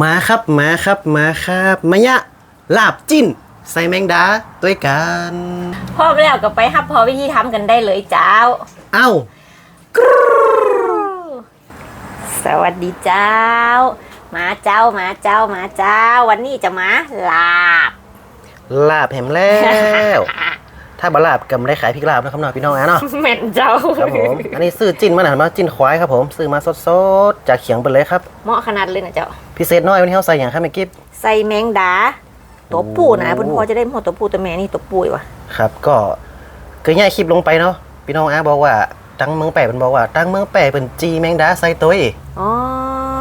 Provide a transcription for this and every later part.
มาครับมาครับมาครับมายะลาบจิ้น ใส่แมงดาด้วยกันพร้อมแล้วก็ไปฮับพอวิธีทำกันได้เลยเจ้า เอ้า สวัสดีเจ้า มาเจ้ามาเจ้ามาเจ้า วันนี้จะมาลาบ ลาบแหมแล้ว ถ้าบาลาบกำได้ขายพริกลาบนะครับเนาะพี่น้องนะเนาะเหม็นเจ้าครับผมอันนี้ซื้อจิ้นมาหน่อยมาจิ้นควายครับผมซื้อมาสดๆจากเขียงไปเลยครับเหมาะขนาดเลยนะเจ้าพิเศษน้อยวันนี้เขาใส่อย่างครับแม่กิฟใส่แมงดาตัวปูนะโอ้เพุ่นพอจะได้หมดตัวปูตัวแม่นี่ตัวปุยวะครับก็เคยง่ายคลิปลงไปเนาะพี่น้องอาบอกว่าตั้งเมืองแปะเป็นบอกว่าตั้งเมืองแปะเป็นจีแมงดาใส่ตัวเองอ๋อ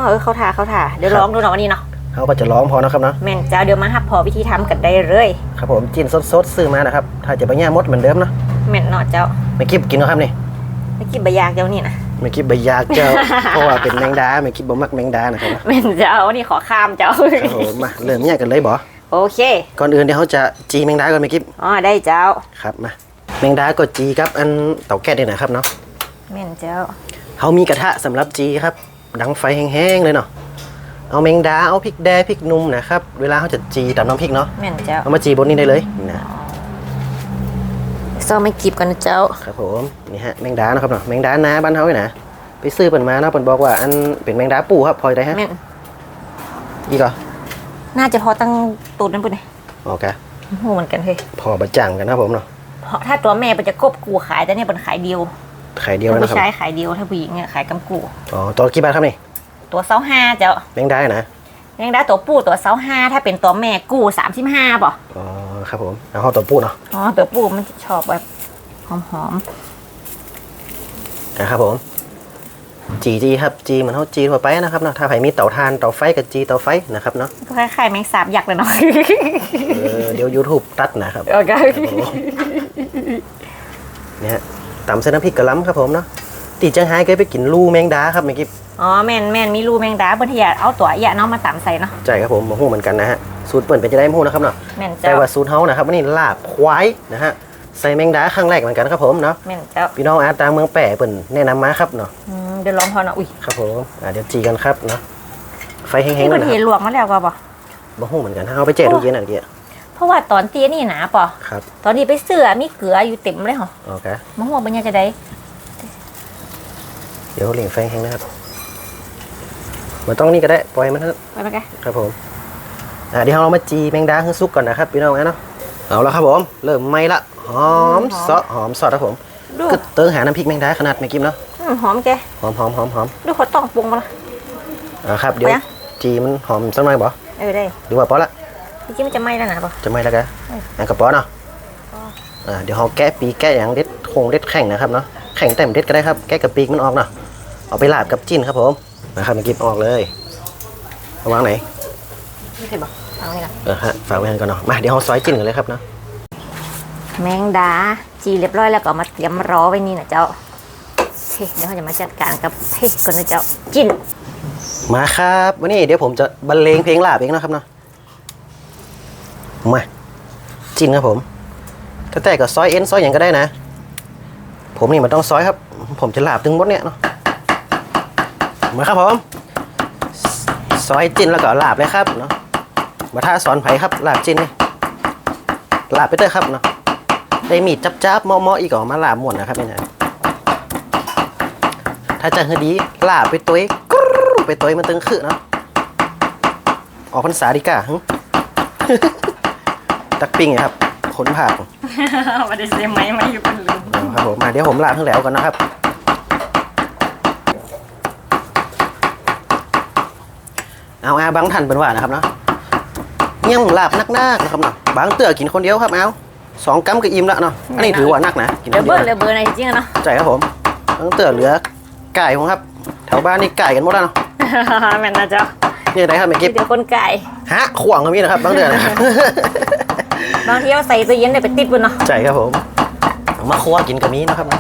เออเขาทาเขาทาเดี๋ยวครับลองดูหน่อยวันนี้เนาะ เขาก็จะร้องพอนะครับเนาะแม่นเจ้าเดี๋ยวมาฮับพอวิธีทำกันได้เลยครับผมจิ้นสดๆซื้อมานะครับถ้าจะไปย่ามดเหมือนเดิมเนาะแม่นเนาะเจ้าไม่กิฟกินเนาะครับนี่ไม่กินใบยากเจ้านี่นะไม่คิดใบยากเจ้าเพราะว่าเป็นแมงดาไม่คิดบ่มักแมงดานะครับแม่นเจ้าวันนี้ขอข้ามเจ้าครับผมมาเริ่มแยกกันเลยบ่โอเค ก่อนอื่นเดี๋ยวเขาจะจีแมงดาก่อนไม่คิดอ๋อได้เจ้าครับมาแมงดาก็จีครับอันเตาแก๊สนี่นะครับเนาะแม่นเจ้าเขามีกระทะสำหรับจีครับ ดังไฟแห้งๆเลยเนาะ เอาแมงดา เอาพริกแดงพริกหนุ่มนะครับ เวลาเขาจะจีตามน้ำพริกเนาะ แม่นเจ้าเอามาจีบนนี้ได้เลยนะซ้อมไม่กีบกันนะเจ้า ครับผม นี่ฮะแมงดานะครับเนาะ แมงดานาบ้านเขาเลยนะ ไปซื้อเปิ่นมาเนาะเปิ่นบอกว่าอันเป็นแมงดาปูครับพลอยได้ฮะแม่นอีกเหรอน่าจะพอตั้งตูดนั่นปุ่นเลยโอเคหูเหมือนกันเฮ้ยพอบะจังกันนะครับผมเนาะเพราะถ้าตัวแม่เป็นจะกบกูขายแต่เนี่ยเป็นขายเดียวไข่เดียวถ้าแล้วนะผู้ครับชายขายเดียวถ้าผู้หญิงเนี่ยขายกำกูอ๋อตัวกี่บาทครับนี่ ตัวเสาห้าเจ้าแมงดานะยังได้ตัวปูตัวเสาห้าถ้าเป็นตัวแม่กูสามสิบห้าป่ะอ๋อครับผมเอาห่อตัวปูเนาะอ๋อตัวปูมันจะชอบแบบหอมนะครับผมจีจีครับจีเหมือนเขาจีทั่วไปนะครับเนาะถ้าใครมีเตาทานเตาไฟกับจีเตาไฟนะครับเนาะๆก็คล้ายๆแมงสาบยักษ์เลยเนาะเออเดี๋ยว YouTube ตัดนะครับโอเคเนี่ยฮะตำเส้นน้ำพริกกะล้ำครับผมเนาะ ตีจังไห้เคยไปกินลูแมงดาครับเมื่อกี้อ๋อแม่นแม่นมีรูแมงดาบนที่อยากเอาตัวอยาเนาะมาตำใส่เนาะใจครับผมมาหูเหมือนกันนะฮะสูตรเปิ่นเป็นจะได้มาหูนะครับเนาะแม่นแต่เจ้าว่าสูตรเฮานะครับวันนี้ลาบควายนะฮะใส่แมงดาครั้งแรกเหมือนกันครับผมเนาะแม่นเจ้าพี่น้องอาตามเมืองแปะเปิ่นแนะนำมาครับเนาะอืมเดี๋ยวลองพอเนาะอุ้ยครับผมอ่าเดี๋ยวจีกันครับเนาะไฟแห้งๆนี่เลมัยนนะเทครับลวกมาแล้วก็ป่ะมาหูเหมือนกันถ้าเอาไปแจกดูเย็นอะเมื่อกี้เพราะว่าตอนเตี้ยนี่หนาป่ะครับตอนที่ไปเสือมีเกลืออยู่เต็มเลยเหรอโอเค มะม่วงเป็นยังจะได้ เดี๋ยวเหลียงไฟแห้งนะครับมันต้องนี่ก็ได้ปล่อยมันเถอะไปไหมแกครับผมอ่าเดี๋ยวเรามาจีแมงดาให้สุกก่อนนะครับพี่น้องนะเนาะเอาละครับผมเริ่มไหม้ละหอมซอสหอมซอสครับผมดูก็เติงหาน้ำพริกแมงดาขนาดไม่กิมเนาะอืมหอมแกหอมหอมหอมหอมดูเขาต้องปรุงมาละอ่าครับเดี๋ยวเอายังจีมันหอมสักหน่อยบ่เออได้หรือว่าพอละจริงๆมันจะไหม้แล้วนะป่ะจะไหม้แล้วกันเอออันกระป๋อเนาะอ่าเดี๋ยวเราแกะปีกแกะอย่างเด็ดโคงเด็ดแข็งนะครับเนาะแข็งเต็มเด็ดก็ได้ครับแกะกับปีกมันออกเนาะ เอาไปลาบกับจิ้นครับผมนะครับไม่กิมออกเลยเอาวางไหนไม่เคยบอกเอานี่ก่อนเออฮะฝากไว้กันก่อนเนาะมาเดี๋ยวเราซอยจิ้นกันเลยครับเนาะแมงดาจีเรียบร้อยแล้วก็เอามาเตรียมรอไว้นี่นะเจ้าเฮ้ยเดี๋ยวเราจะมาจัดการกับเฮ้ยคนนะเจ้ากินมาครับวันนี้เดี๋ยวผมจะบรรเลงเพลงลาบเองนะครับเนาะมาจิ้นครับผมถ้าแต่ก็ซอยเอ็นซอยอย่างก็ได้นะ ผมนี่มันต้องซอยครับ ผมจะลาบถึงหมดเนี่ยเนาะ มาครับผมซอยจิ้นแล้วก็ลาบเลยครับเนาะมาท่าสอนไผ่ครับลาบจิ้นนี่ลาบไปเถอะครับเนาะได้มีดจับจับๆเมาะๆอีกก่อนมาลาบหมดนะครับนี่นะถ้าจะให้ดีลาบไปตัวเองไปตัวมันตึงขึ้นเนาะออกพรรษาดีกว่าหึตักปิ้งไงครับขนผักมาได้เสียไหมมาอยู่เป็นลืมเอาครับผมมาเดี๋ยวผมลาบทั้งแล้วก่อนนะครับ เอาอาบางท่านเป็นว่านะครับเนาะยังลาบนักๆนะครับเนาะบางเตือกินคนเดียวครับเอาสองกัมก็อิ่มแล้วเนาะอันนี้ถือว่านักนะกินเดี๋คยวนเบเดีอยวร์เดี๋ยวเบอร์ในจริงๆเนาะใจครับผมบางเตือเหลือไก่ผมครับ แถวบ้านนี่ไก่กันหมดแล้วเนาะแม่นนะเจ้านี่อะไรครับเมื่อกี้เดี๋ยวคนไก่ ฮะขวางก็มีนะครับบางเดือนนะครับบางทีเอาใส่ตู้เย็นได้ไปติดบนเนาะ ใช่ครับผมเอามาคั่วกินกับมีนะครับนะ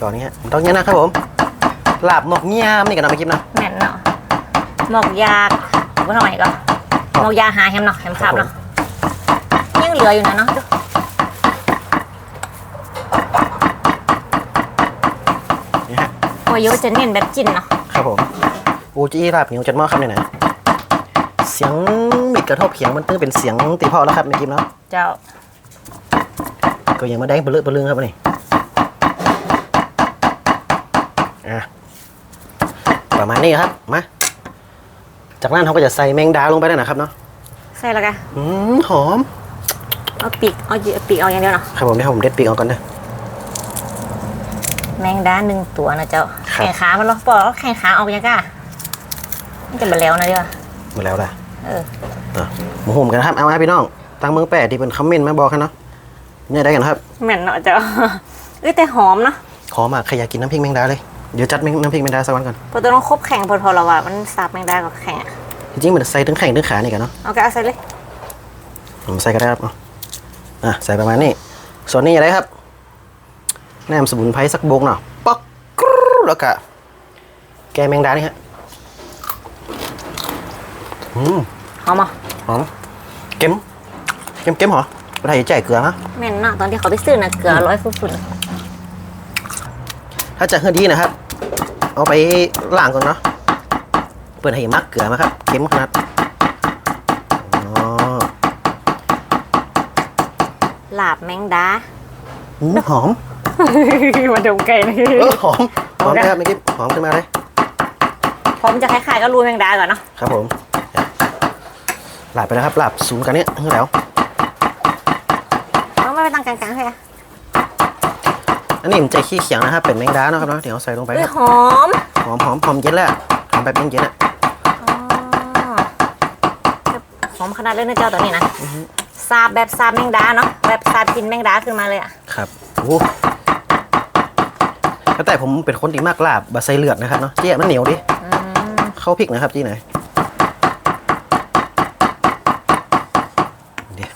ก่อนนี้ฮะต้องเนี้ยนะครับผมลาบหมกเงี้ยมนี่กันนะเมื่อกี้นะแม่นเนาะ หมอกยากบ่หน่อยก็หมอกยาหาแฮมเนาะแฮมคาบเนาะยังเหลืออยู่นะเนาะดูนี่ฮะโอ้ยโยจะเน้นแบบจิ้นเนาะครับผมอูจี้ลาบเหนียวจัดหม้อครับเนี่ยนะกระทบเขียงมันตึ้งเป็นเสียงตีพอแล้วครับแม่กิมเนาะเจ้า ก็ยังมาแดงเปลือกเปลืองครับอันนี่อะประมาณนี้ครับ มา จากนั้นเขาก็จะใส่แมงดาลงไปแล้วนะครับเนาะใส่แล้วกันอืมหอม เอาปีกเอาปีกเอาอย่างเดียวเนาะครับผมเดี๋ยวผมเด็ดปีกออกก่อนนะแมงดาหนึ่งตัวนะเจ้าครับ แข่งขามันเหรอปอกแล้วแข่งขาออกยังก้ามันจะมาแล้วนะเดี๋ยวหมดแล้วล่ะเอออะหมูหุ่มกันนะครับเอาไว้พี่น้องตั้งเมืองแปดที่เป็นคอมเมนต์มาบอกกันเนาะเนี่ยได้กันครับแม่นเนาะเจ้าเอ้ยแต่หอมเนาะหอมอะใครอยากกินน้ำพริกแมงดาเลย เดี๋ยวจัดน้ำพริกแมงดาสักวันก่อนพอตัวน้องครบแข่งพอพอเราว่ามันสับแมงดากับแข่งอะจริงๆมันใส่ทั้งแข่งทั้งขานี่กันเนาะเอาก็เอาใส่เลยผมใส่ก็ได้ครับเอาอะใส่ประมาณนี้ส่วนนี้อะไรครับแหนมสมุนไพรสักโบกเนาะป๊อกกรู๊ดแล้วก็แกงแมงดานี่ฮะอืมหอมอะหอมเค็มเค็มเค็มเหรอไม่ได้ใจเกลือนะแม่นเนาะตอนที่เขาไปซื้อนะเกลือร้อยฟุ่นถ้าจะเฮือดีนะครับ เอาไปล้างก่อนเนาะเปิดให้มักเกลือมาครับเค็มขนาดอ๋อๆลาบแมงดาอืมหอม มาดมไก่นี่เออหอมหอมนะครับเมื่อกี้หอมขึ้นมาเลยพร้อมจะคล้ายๆกับรูแมงดาก่อนเนาะครับผมหลาบไปแล้วครับหลาบศูนย์กันเนี้ยคือแล้ว เอาไม่ไปตั้งกลางๆให้อะ อันนี้มันใจขี้เขียงนะครับเป็นแมงดาเนาะครับเนาะเดี๋ยวเอาใส่ลงไปเอ้คยรับหอมหอมหอมหอมเย็นแล้วหอมแบบเย็นๆอะอ๋อหอมขนาดเลยนะเจ้าตัวนี้นะซาบแบบซาบแมงดาเนาะแบบซาบกินแมงดาขึ้นมาเลยอะครับโอ้แล้วแต่ผมเป็นคนที่มากลาบบะไซเลือดนะครับเนาะเจี๊ยมันเหนียวดิ อืมเข้าพริกนะครับจี้ไหนเดี๋ยว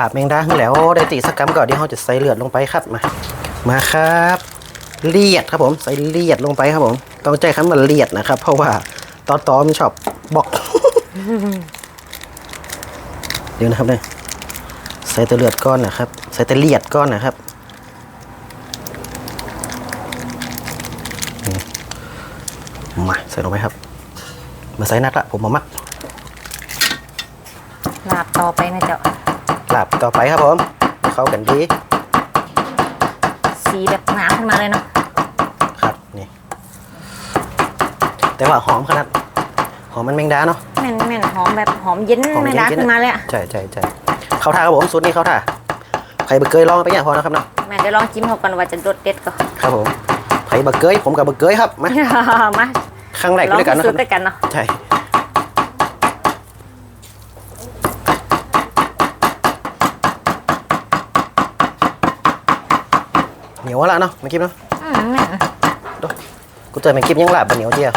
ลาบแมงดาขึ้นแล้วได้ตีสักกรัมก่อนเดี๋ยวเราจะใส่เลือดลงไปครับมา มาครับ เลียดครับผมใส่เลียดลงไปครับผมต้องใจคำว่าเลียดนะครับ เพราะว่าตอนตอมันชอบบอก เดี๋ยวนะครับเนี่ยใส่แต่เลือดก้อนนะครับ ใส่แต่เลียดก้อนนะครับมาใส่ลงไปครับ มาใส่นักละผมมามักลาบต่อไปนะเจ้า ลาบต่อไปครับผม เข้ากันดี สีแบบหนาขึ้นมาเลยเนาะครับนี่ แต่ว่าหอมขนาดหอมมันแมงดาเนาะแม่นแม่นหอมแบบหอมเย็นหอมแมงเย็นดาๆขึ้นมาเลยอะใช่ใช่ใช่เข้าท่าครับผมสูตรนี้เข้าท่าใครบะเกยลองไปเนี่ยพอนะครับเนาะแม่จะลองจิ้มเขาก่อนว่าจะรสเด็ดก็ครับผมใครบะเกยผมกับบะเกยครับมามาครั้งแรกลองด้วยกันพินะคสูรับจน์ด้วยกันเนาะใช่ เหนียวแล้วเนาะเมื่อกี้เนาะอืมแม่นกูเจอแมงกิบยังลาบบันเหนียวเจียว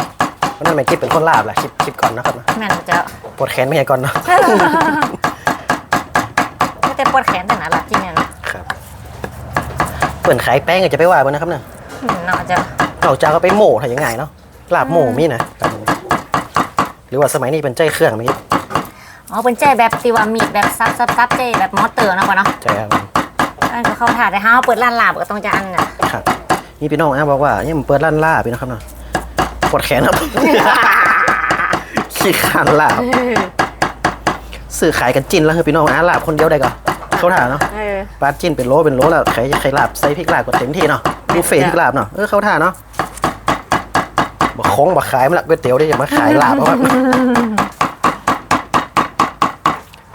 เพราะนั่นแมงกิบเป็นคนลาบแหละคลิปคลิปก่อนนะครับนะแม่นเจ้าปวดแขนไม่ใช่ก่อนเนาะแต่ปวดแขนแต่หนาหลับจริงเนี่ยนะครับเปิดขายแป้งก็จะไปว่ามันนะครับเนี่ยอืมเนาะเจ้าเราจะก็ไปโหม่ถ้าอย่างไงเนาะลาบโหม่มีนะแบบนี้หรือว่าสมัยนี้เป็นใจเครื่องไหมครับอ๋อเป็นใจแบบตีว่ามีดแบบซับซับซับใจแบบมอเตอร์เนาะก่อนเนาะใจครับ อันก็เข้าถ่ายแต่ห้าวเปิดร้านลาบก็ต้องจะอันน่ะครับ นี่พี่น้องนะบอกว่าเนี่ยมันเปิดร้านลาบพี่นะครับเนาะปวดแขนครับขี้ขานลาบซื้อขายกันจิ้นแล้วคือพี่น้องอะลาบคนเดียวได้ก่อนเขาถ่าเนาะเออปลาจิ้นเป็นโลเป็นโลแล้วใครใครลาบใส่พริกลาบก็เต็มที่เนาะบุฟเฟ่ต์พริกลาบเนาะเออเขาท่าเนาะบอกคงบอกขายมันละก๋วยเตี๋ยวได้อย่ามาขายลาบเอาครับ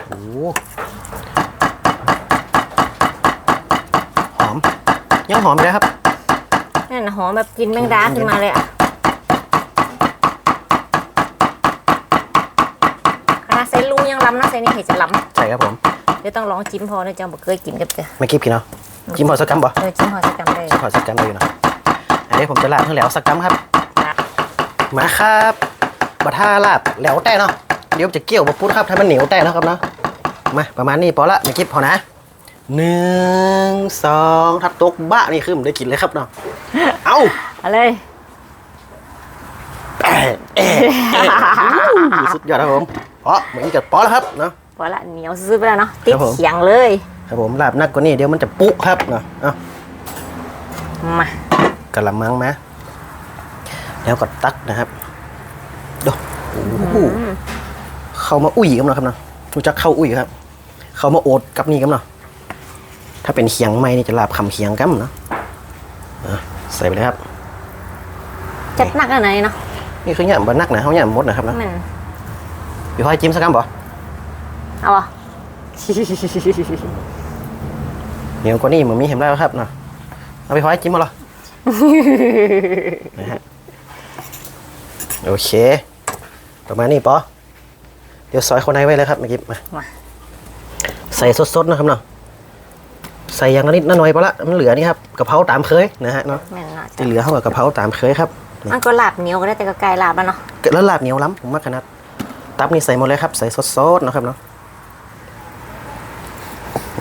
โอ้โหหอม ยังหอมอยู่เลยครับ นั่นน่ะหอมแบบกินแมงดาขึ้นมาเลยอะขนาดใส่ลูยังล้ำนะใส่นี่เห็นจะล้ใช่ครับผมำเดี๋ยวต้องลองจิ้มพอนะเจ้าบอกเคยกินกับเจ้าไม่กิบกินเนาะกินพอสักกัมบ่เออจิ้มพอสักกำเลยกินพอสักกัมได้อยู่เนาะอันนี้ผมจะลาบให้แล้วสักกัมครับ มาครับบัท่าลาบแล้วแต่เนาะเดี๋ยวจะเกี่ยวบะพุดครับถ้ามันเหนียวแต่เนาะครับเนาะมาประมาณนี้พอละไม่กิบพอนะ หนึ่งสองทับตกบะนี่คือผมได้กินเลยครับเนาะเอาเอาเลยแอะแอะแอะอู้สุดยอดครับผมเพราะเหมือนจะปอแล้วครับเนาะพอละเหนียวซื้อไปแล้วเนาะติดครับผมเขียงเลย ครับผมลาบนักกว่านี้เดี๋ยวมันจะปุ๊ครับเนาะเอามากระมังมาแล้วก็ตักนะครับดูโอ้โหเข้ามาอุ้ยกันเนาะครับเนาะรู้จักเข้าอุ้ยครับ เข้ามาโอดกับนี่กันเนาะ ถ้าเป็นเคียงไม้นี่จะลาบคำเคียงกันเนาะอะใส่ไปเลยครับจัดหนักอันไหนเนาะนี่คือเนี่ยบะนักนะเขาเนี่ยมดนะครับนะแม่นพี่พลอยจิ้มสักคำบ่เอาอะเหนียวกว่านี้มันมีเห็นแล้วครับเนาะเอาพี่พลอยจิ้มมาเหรอนะฮะโอเค ประมาณนี้ปอเดี๋ยวซอยคนในไว้เลยครับเมื่อกี้มามาใส่สดๆนะครับเนาะ ใส่อย่างละนิดละหน่อยพอละมันเหลือนี่ครับกะเพราตามเคยนะฮะเนาะแม่นเนาะที่เหลือเท่ากับกะเพราตามเคยครับมันก็ลาบเหนียวก็ได้แต่ก็ไก่ลาบแล้วเนาะแล้วลาบเหนียวล้ำผมมากขนาดตับนี่ใส่หมดเลยครับ ใส่สดๆนะครับเนาะ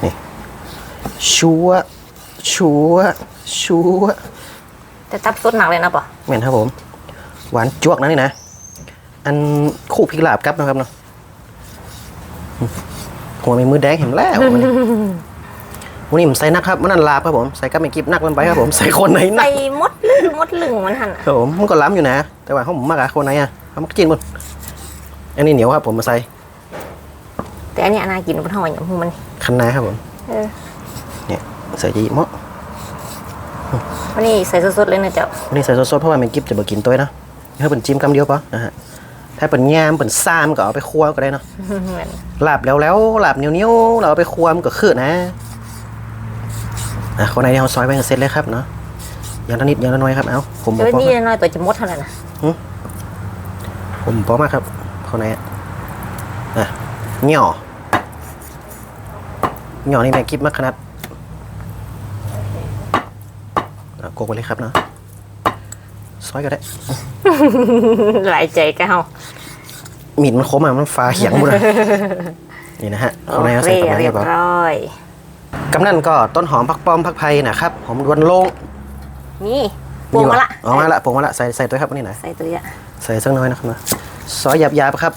นี่ชัวร์ชัวร์ชัวร์แต่ตับสดหนักเลยนะปะแม่นครับผม หวานจวกนะนี่นะ อันคู่พริกลาบครับนะครับเนาะอืมหัวมีมือแดงเห็นแล้ว วันนี้วันนี้ผมใส่นักครับมันนั่นลาบครับผมใส่กับไม่กิบนักมันไปครับผมใส่คนไหนนัใส่กมดลึงมดลึงมันหันอะครับผมมันก็ล้ำอยู่นะ แต่ว่าเขาผมมากอะคนไหนอะเขามักกินหมดอันนี้เหนียวครับผมมาใส่แต่อันนี้น่ากินบนห้องอย่างหูมันคันนาครับผมเออเนี่ยใส่จีเหมาะวันนี้ใส่สดๆเลยนะเจ้าวันนี้ใส่สดๆเพราะว่าแมงกิฟจะมากินตัวนะถ้าเป็นจิ้มกำเดียวปะนะฮะถ้าเป็นยามเป็นซามก็เอาไปคั่วก็ได้เนาะแม่นลาบแล้วแล้วลาบเหนียวเหนียวๆเราเอาไปคั่วมันก็คือนะ อะคนไหนที่เขาซอยไปก็เสร็จเลยครับเนาะอย่างละนิดอย่างละน้อยครับเอาผมบเดี๋อยกวพอนี้น้อยตัวจะมดเท่าไหร่นะผมพอมากครับคนไหนอะอะเหนี่ยวเหนี่ยวนี่แมงกิฟมากขนาดอะโกกไปเลยครับเนาะซอยก็ได้หลายใจก็เฮามีดมันคมอะมันฟ้าเขียงหมดเลยนี่นะฮะโอคนไหนเอาเคใส่ประมาณเรีนี้ยบป่ะร้อย กำนันก็ต้นหอมผักป้อมผักไผ่นะครับหอมดวนโลงนี่ปรุงมาละอ๋อมาละปรุงมาละใส่ใส่ตัวครับอันนี้หน่อยใส่ตัวเยอะใส่สักหน้อยนะครับนะซอยหยาบๆครับ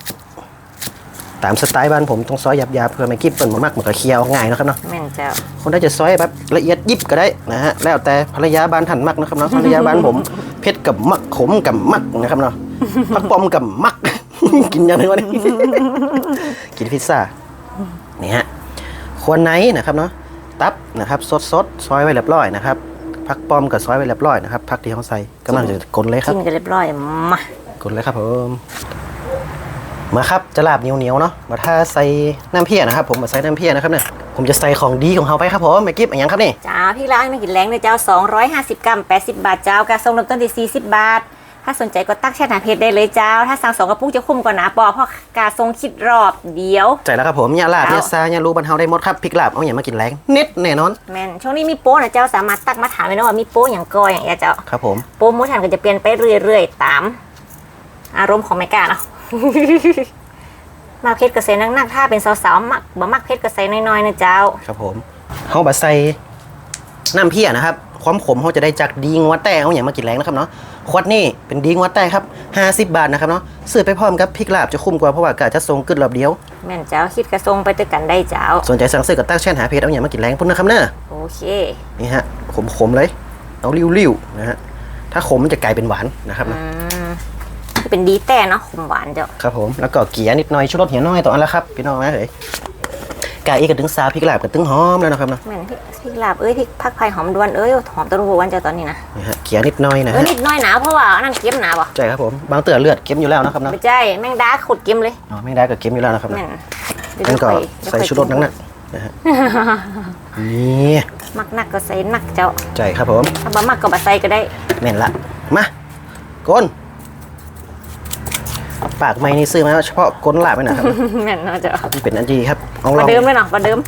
ตามสไตล์บ้านผมต้องซอยหยาบๆเพื่อไม่กิ๊บเปิ่นมามากเหมือนกับเคี่ยวง่ายนะครับเนาะแม่นเจ้าคนถ้าจะซอยแบบละเอียดยิบก็ได้นะฮะแล้วแต่ภรรยาบ้านท่านมักนะครับเนาะภรรยาบ้านผมเผ็ดกับมักขมกับมักนะครับเนาะผักป้อมกับมัก กินยังไงวะนี่กินพิซซ่านี่ฮะควรไหนนะครับเนาะ ตับนะครับสดสดๆซอยไว้เรียบร้อยนะครับผักป้อมกับซอยไว้เรียบร้อยนะครับผักที่เขาใส่กำลังจะกลนเลยครับกินกันเรียบร้อยมากดเลยครับผมมาครับจะลาบเหนียวเหนียวๆเนาะมาถ้าใส่น้ำเพียนะครับ ผมมาใส่น้ำเพียนะครับเนี่ยผมจะใส่ของดีของเขาไปครับผมไม่กิฟอย่างครับนี่จ้าพี่ร้านไม่กินแรงเลยเจ้า 250 กรัม80 บาทเจ้ากระทรงเริ่มต้นที่40 บาท ถ้าสนใจก็ตักแช่หนาเพจได้เลยเจ้า ถ้าสั่งสองกระปุกจะคุ้มกว่าหนาปอเพราะกาทรงคิดรอบเดียว ใจแล้วครับผมเนี่ยลาบเนี่ยซาเนี่ยรู้บรรเทาได้หมดครับพริกลาบเอาอย่างมากินแรงนิดแน่นอนแม่นช่วงนี้มีโป้นะเจ้าสามารถตักมาถามได้นะว่ามีโป้อย่างกออย่างเงี้ยเจ้าครับผมโปรโมชั่นก็จะเปลี่ยนไปเรื่อยๆ ตาม อารมณ์ของแม่กาเนาะมาเพชรกระเซ็นนักๆถ้าเป็นสาวๆมักบ่มักเพชรกระเซ็นน้อยๆนะเจ้า ครับผมเขาบะใส่น้ำเพียนะครับ ความขมเขาจะได้จากดีงัวแต่เอาอย่างมากินแรงนะครับเนาะขวดนี่เป็นดีงัวแต่ครับ 50 บาทนะครับเนาะซื้อไปพร้อมกับพริกลาบจะคุ้มกว่าเพราะว่ากาจะทรงกึดรอบเดียวแม่นเจ้าคิดกระทรงไปด้วยกันได้เจ้า สนใจสั่งซื้อกับตั้งแช่นหาเพจเอาอย่างมากินแรงพุ่นนะครับเนอะโอเคนี่ฮะขมๆเลยเอาริ้วๆนะฮะถ้าขมมันจะกลายเป็นหวานนะครับอืมเป็นดีแต่เนาะขมหวานเจ้าครับผมแล้วก็เกี๊ยนิดหน่อยชูรสเหี่ยวน้อยต่ออันละครับพี่น้องนะเฮ้ย กาอีกกระดึงซาพริกลาบกระตึงหอมแล้วนะครับเนาะแม่นพริกพริกลาบเอ้ยพริกผักไผ่หอมดวนเอ้ยหอมตะลุวันเจ้าตอนนี้นะนี่ฮะเกี๊ยนิดหน่อยนะเอ้ยฮะนิดหน้อยหนาเพราะว่าอันนั้นเก็บหนาบ่ใช่ครับผมบางเตือเลือดเค็มอยู่แล้วนะครับเนาะไม่ใช่แมงดาขุดเก็มเลยอ๋อไม่ได้ก็เค็มอยู่แล้วนะครับแม่เนาะนเดี๋ยวงั้นก็ค่อยเดี๋ยวใส่ค่อยชูรสนักหนักๆนะฮะนี่มักนักก็ใส่นักเจ้า ใช่ครับผม ถ้าบ่มักก็บ่ใส่ก็ได้ แม่นละ มาก้น ปากไม้นี่ซื้อมาเฉพาะก้นลาบไม่นะครับแม่นเนาะเจ้านี่เป็นอันดีครับเอาลปอระงเดิมเลยเนาะประเดิม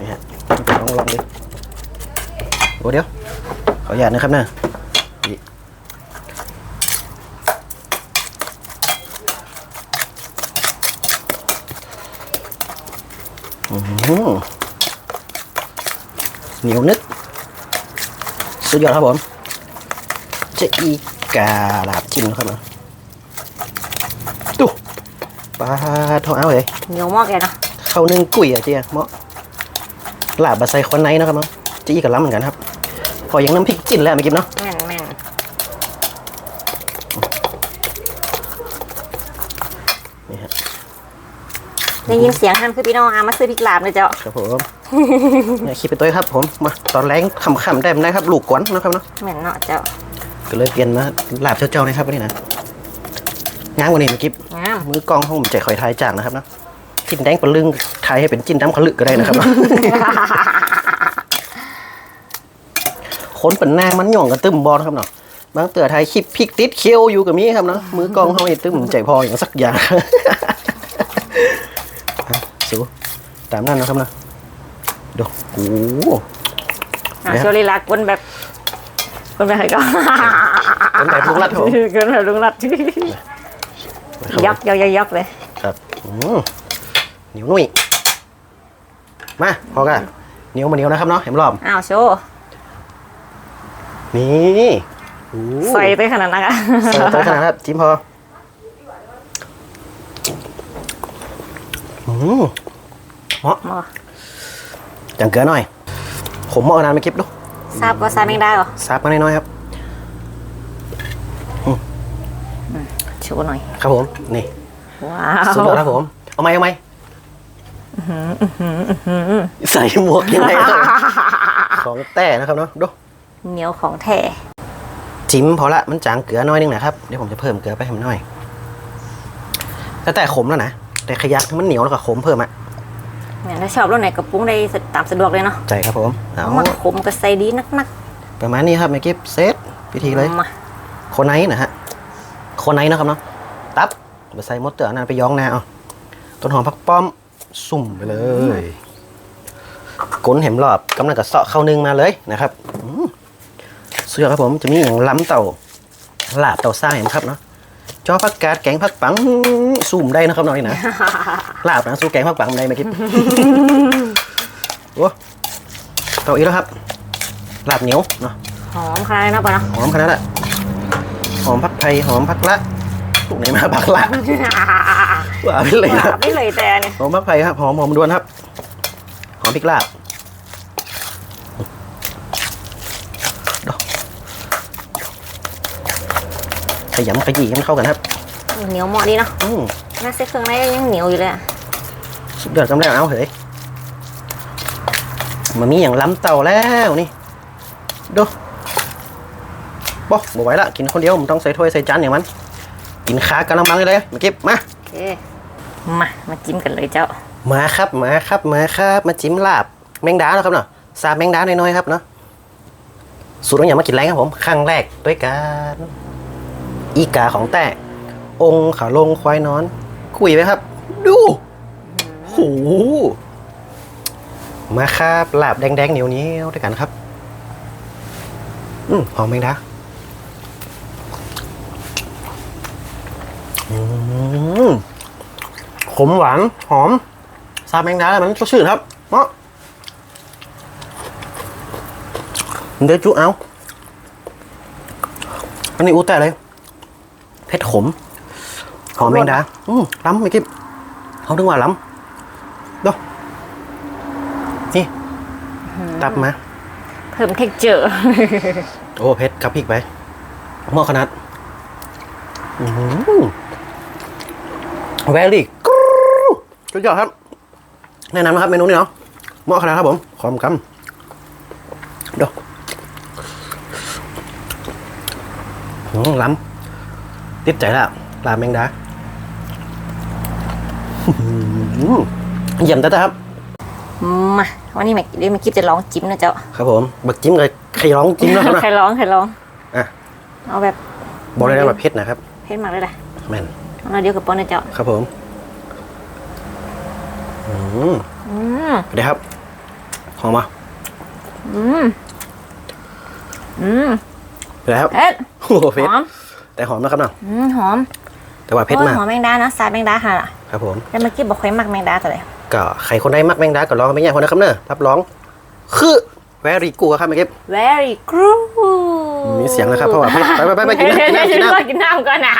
นี่ฮะลองลองดิโอ้เดี๋ยวขออนุญาตนะครับนะนี่อื้อหือเหนียวนึกสุดยอดครับผมจะอี กาลาบจิ้มเข้ามาตุ๊ปลาทองเอาเลยเหนียวมากเลยนะเข้านึ่งกุ้ยอะเจ๊เมาะลาบมาใส่ควันไนนะครับเนาะจะอีกับล้ำเหมือนกันครับ พออย่างน้ำพริกจิ้นแล้วไม่กินเนาะแม่นแม่นนี่ฮะได้ยินเสียงท่านคือพี่น้องอามาซื้อพริกลาบเลยเจ้าครับผมเนี่ยคิดเป็นตัวครับผมมาตอนแรงขำๆได้ไหมครับ ลูกก้อนนะครับเนาะแม่นเนาะเจ้า ก็เลยเปลี่ยนมาลาบเจ้าๆนะครับวันนี้นะงามกว่านี้เมื่อกี้งาม มือกล้องของผมใจคอยทายจากนะครับเนาะจิ้นแดงปลาลึงทายให้เป็นจิ้นดำขลึกก็ได้นะครับเนาะขนเป็นนางมันหย่องกับตึมบอลครับเนาะ บางเตือไทยคลิปพริกติดเคี้ยวอยู่กับมีครับเนาะ มือกล้องเขาไอ้ตึมใจพออย่างสักอย่างอะสูตามนั้นนะครับเนาะดูโอ้โหอะเนี่ยโชลีลากวนแบบ กวนแบบไหนก็เป็นแบบลุงรัดครับผมกวนแบบลุงรัดยักยักยักยักเลยครับอืมเหนียวนุ่ยมาพอกันเหนียวมาเหนียวนะครับเนาะเห็นรอบอ้าวโชว์นี่โอ้ใส่ไปขนาดนั้นอะใส่ตัวขนาดนั้นจิ้มพออืมเหมาะหมอจังเกลือหน่อย ผมเหมาะนานไม่คลิปดู ทราบก็ทราบแมงดาเหรอซับมาหน่อยๆครับ โชว์หน่อย ครับผม นี่ว้าสุดยอดวครับผม เอาไหมเอาไหมใส่หมวกยังไงครับของแต่นะครับเนาะดูเหนียวของแท้จิ้มพอละมันจางเกลือน้อยนึงนะครับ เดี๋ยวผมจะเพิ่มเกลือไปให้มันหน่อย แต่แต่ขมแล้วนะ แต่ขยักให้มันเหนียวแล้วก็ขมเพิ่มอะ เนี่ยถ้าชอบรสไหนก็ปรุงได้ตามสะดวกเลยเนาะใจครับผมเอาเอามาขมก็ใส่ดีนักประมาณนี้ครับเมื่อกี้เซตพิธีๆเลยมาโคนไนท์นะฮะโคนไนท์นะครับเนาะตับไปใส่มดเตอร์นั่นไปย้องนาเอาต้นหอมผักป้อมสุ่มไปเลยก้นเห็มรอบกำลังกับเสาะเข้านึ่งมาเลยนะครับอืมสุดยอดครับผมจะมีอย่างล้ำเต่าลาบเต่าซ่าเห็นครับเนาะ จอผักกาดแกงผักปังสุ่มได้นะครับน้อยนะลาบนะสู้แกงผักปังได้ไหมคิดโอ้เต่าอีกแล้วครับลาบเหนียวเนาะหอมคลายเนาะปะเนาะหอมขนาดนั้นแหละหอมผักไทยหอมผักละลูกไหนมาผักละว่าไปเลยนะไม่เลยแต่เนี่ยหอมผักไทยครับหอมหอมด้วนครับหอมพริกลาบดอก ขยำขยี้ให้มันเข้ากันครับเหนียวเหมาะดีเนาะอืมน่าเซ็ตเครื่องในยังเหนียวอยู่เลยอะสุดยอดกำลังเอาเฮ้ยมันมีอย่างล้ำเต่าแล้วนี่ดูบอกบอกไหว้ละกินคนเดียวมันต้องใส่ถ้วยใส่จานอย่างมัน กินขากำลังบังเลยมาเก็บมาโอเคมามาจิ้มกันเลยเจ้า มาครับมาครับมาครับมาจิ้มลาบแมงดาเนาะครับเนาะซาบแมงดาหน่อยๆครับเนาะสูตรต้องอย่ามากินแรงครับผมครั้งแรกด้วยกัน อีกาของแต่ องค์ขาลงควายนอน คุยไหมครับ ดูโหมาครับลาบแดงๆเหนียวเนี้ยวๆด้วยกันครับ อืมหอมแมงดาอืมขมหวาน หอม ซาแมงดาแล้วมันสดชื่นครับเนาะเดี๋ยวจุเอา อันนี้อูแต่เลย ผ็ดขม หอมแมงดาอืมล้ำไม่กิ๊บเขาถึงว่าล้ำดูนี่ตับมา เพิ่มเท็กเจอร์โอ้เผ็ดกับพริกไปเหมาะขนาดอืมแวรี่กรูสุดยอดครับ แนะนำนะครับเมนูนี้เนาะเหมาะขนาดครับผมขอมกำดูอืมล้ำ ติดใจแล้วลาบแมงดาอืมเยี่ยมแต่ครับ มาวันนี้แม็กเดี๋ยวแม็กกิฟจะลองจิ้มนะเจ้า ครับผมบักจิ้มกับไข่ร้องจิ้มนะครับนะใครร้องใครร้องอะเอาแบบบอกได้เลยว่าเผ็ดนะครับเผ็ดมากเลยแหละแม่นเอาเราเดียวกับปอนนะเจ้า ครับผมอืมอืมเดี๋ยวครับหอมมาอืมอืมเดี๋ยวครับเผ็ดโอ้โหหเผ็ดอม แต่หอมนะครับเนาะอืมหอมแต่ว่าเผ็ดโอ้ยมากหอมแมงดาเนาะซาแมงดาค่ะครับผมแต่เมื่อกี้บอกค่อยมักแมงดาตัวเลยก็ใครคนใดมักแมงดาก็ลองกันไปแย่คนนะครับเนอะรับรอง คือแวรี่กูครับเมื่อกี้ very good มีเสียงนะครับเพราะว่าไปไปไปไปกินน้ำกินน้ำ กินน้ำกินน้ำก่อนนะ